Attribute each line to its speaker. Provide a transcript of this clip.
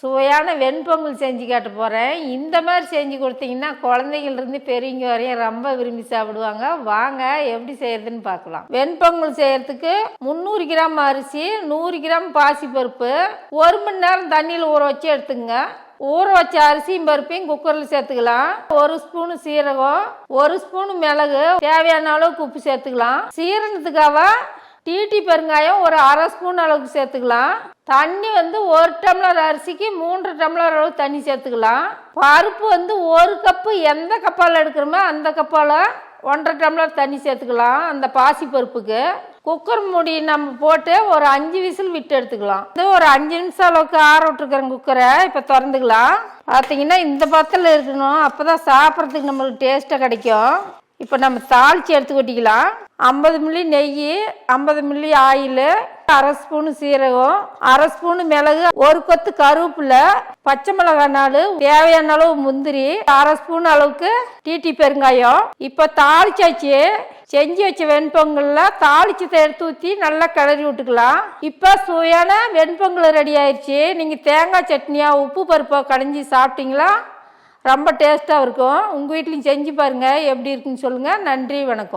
Speaker 1: சுவையான வெண்பொங்கல் செஞ்சு காட்ட போகிறேன் இந்த மாதிரி செஞ்சு கொடுத்தீங்கன்னா குழந்தைங்கள்ருந்து பெரியவங்க வரையும் ரொம்ப விரும்பி சாப்பிடுவாங்க. வாங்க எப்படி செய்யறதுன்னு பார்க்கலாம். வெண்பொங்கல் செய்யறதுக்கு முந்நூறு கிராம் அரிசி நூறு கிராம் பாசிப்பருப்பு ஒரு மணி நேரம் தண்ணியில் ஊற வச்சு எடுத்துங்க. ஊற வச்ச அரிசியும் பருப்பையும் குக்கரில் சேர்த்துக்கலாம். ஒரு ஸ்பூனு சீரகம் ஒரு ஸ்பூனு மிளகு தேவையான அளவுக்கு உப்பு சேர்த்துக்கலாம். சீரணத்துக்காக டீட்டி பெருங்காயம் ஒரு அரை ஸ்பூன் அளவுக்கு சேர்த்துக்கலாம். தண்ணி வந்து ஒரு டம்ளர் அரிசிக்கு மூன்று டம்ளர் அளவு தண்ணி சேர்த்துக்கலாம். பருப்பு வந்து ஒரு கப்பு எந்த கப்பால் எடுக்கிறோமோ அந்த கப்பால் ஒன்றரை டம்ளர் தண்ணி சேர்த்துக்கலாம் அந்த பாசி பருப்புக்கு குக்கர் மூடி நம்ம போட்டு ஒரு அஞ்சு விசில் விட்டு எடுத்துக்கலாம். இது ஒரு அஞ்சு நிமிஷம் அளவுக்கு ஆற விட்டுருக்குறேன் குக்கரை. இப்போ திறந்துக்கலாம். பார்த்தீங்கன்னா இந்த பத்தில் இருக்கணும். அப்போ தான் சாப்பிட்றதுக்கு நம்மளுக்கு டேஸ்ட்டாக கிடைக்கும். இப்போ நம்ம தாளித்து எடுத்து கொட்டிக்கலாம். ஐம்பது மில்லி நெய் ஐம்பது மில்லி ஆயில் அரை ஸ்பூனு சீரகம் அரை ஸ்பூனு மிளகு ஒரு கொத்து கருவேப்பிலை பச்சை மிளகாய் நாள் தேவையான அளவு முந்திரி அரை ஸ்பூன் அளவுக்கு டீட்டி பெருங்காயம். இப்போ தாளிச்சாச்சு. செஞ்சு வச்ச வெண்பொங்கல்ல தாளிச்சதை எடுத்து ஊற்றி நல்லா கிளறி விட்டுக்கலாம். இப்போ சுவையான வெண்பொங்கல் ரெடி ஆயிடுச்சு நீங்கள் தேங்காய் சட்னியா உப்பு பருப்பாக கடைஞ்சி சாப்பிட்டீங்களா? ரொம்ப டேஸ்ட்டாக இருக்கும். உங்கள் வீட்லையும் செஞ்சு பாருங்கள் எப்படி இருக்குன்னு சொல்லுங்கள் நன்றி வணக்கம்.